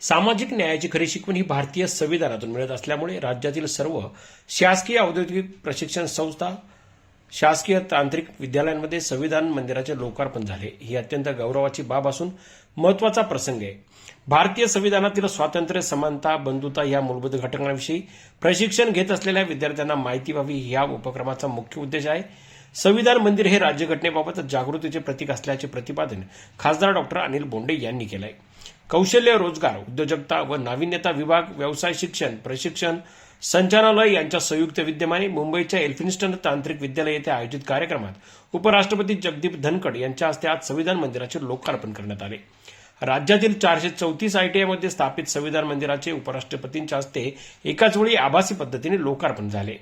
सामाजिक न्यायाची खरी शिकवण ही भारतीय संविधानातून मिळत असल्यामुळे राज्यातील सर्व शासकीय औद्योगिक प्रशिक्षण संस्था शासकीय तांत्रिक विद्यालयांमध्ये संविधान मंदिराचे लोकार्पण झाले. ही अत्यंत गौरवाची बाब असून महत्त्वाचा प्रसंग आहे. भारतीय संविधानातील स्वातंत्र्य समानता बंधुता या मूलभूत घटकांविषयी प्रशिक्षण घेत असलेल्या विद्यार्थ्यांना माहिती व्हावी या उपक्रमाचा मुख्य उद्देश आहे. संविधान मंदिर हे राज्यघटनेबाबत जागृतीचे प्रतीक असल्याचे प्रतिपादन खासदार डॉक्टर अनिल बोंडे यांनी केलं आहे कौशल्य रोजगार उद्योजकता व नाविन्यता विभाग व्यवसाय शिक्षण प्रशिक्षण संचालनालय यांच्या संयुक्त विद्यमाने मुंबईच्या एल्फिन्स्टन तांत्रिक विद्यालय येथे आयोजित कार्यक्रमात उपराष्ट्रपती जगदीप धनखड यांच्या हस्ते आज संविधान मंदिराचे लोकार्पण करण्यात आले. राज्यातील चारशे चौतीस आयटीआयमध्ये स्थापित संविधान मंदिराचे उपराष्ट्रपतींच्या हस्ते एकाच वेळी आभासी पद्धतीने लोकार्पण झाले.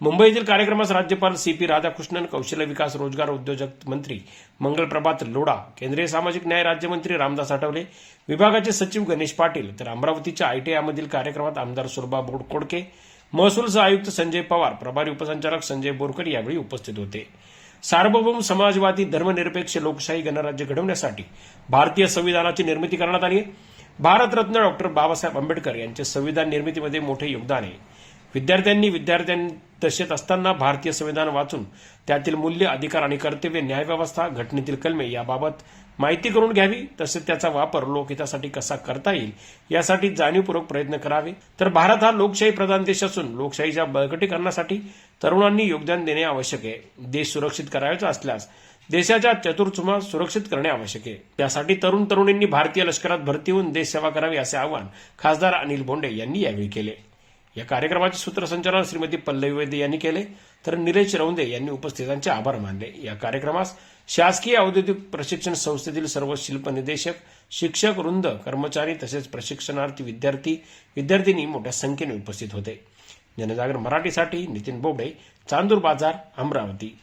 मुंबईतील कार्यक्रमास राज्यपाल सी पी राधाकृष्णन कौशल्य विकास रोजगार उद्योजक मंत्री मंगलप्रभात लोढा केंद्रीय सामाजिक न्याय राज्यमंत्री रामदास आठवले विभागाचे सचिव गणेश पाटील तर अमरावतीच्या आयटीआयमधील कार्यक्रमात आमदार सुरभा बोड कोडके महसूल सह आयुक्त संजय पवार प्रभारी उपसंचालक संजय बोरकर यावेळी उपस्थित होते. सार्वभौम समाजवादी धर्मनिरपेक्ष लोकशाही गणराज्य घडवण्यासाठी भारतीय संविधानाची निर्मिती करण्यात आली आहे. भारतरत्न डॉक्टर बाबासाहेब आंबेडकर यांचे संविधान निर्मितीमध्ये मोठे योगदान आहे. विद्यार्थ्यांनी विद्यार्थ्यांदशेत असताना भारतीय संविधान वाचून त्यातील मूल्य अधिकार आणि कर्तव्य न्यायव्यवस्था घटनेतील कलमे याबाबत माहिती करून घ्यावी तसेच त्याचा वापर लोकहितासाठी कसा करता येईल यासाठी जाणीवपूर्वक प्रयत्न करावे. तर भारत हा लोकशाही प्रधान देश असून लोकशाहीच्या बळकटीकरणासाठी तरुणांनी योगदान देणे आवश्यक आहे. देश सुरक्षित करायचा असल्यास देशाच्या चतुर्थुमा सुरक्षित करणे आवश्यक आहे. त्यासाठी तरुण तरुणींनी भारतीय लष्करात भरती होऊन देश सेवा करावी असे आवाहन खासदार अनिल बोंडे यांनी यावेळी केले. या कार्यक्रमाचे सूत्रसंचालन श्रीमती पल्लवी वैद्य यांनी केले. तर निलेश रौंदे यांनी उपस्थितांचे आभार मानले. या कार्यक्रमास शासकीय औद्योगिक प्रशिक्षण संस्थेतील सर्व शिल्प निदेशक शिक्षक वृंद कर्मचारी तसेच प्रशिक्षणार्थी विद्यार्थी विद्यार्थिनी मोठ्या संख्येने उपस्थित होते. जनजागर मराठीसाठी नितीन बोबडे चांदूर बाजार अमरावती.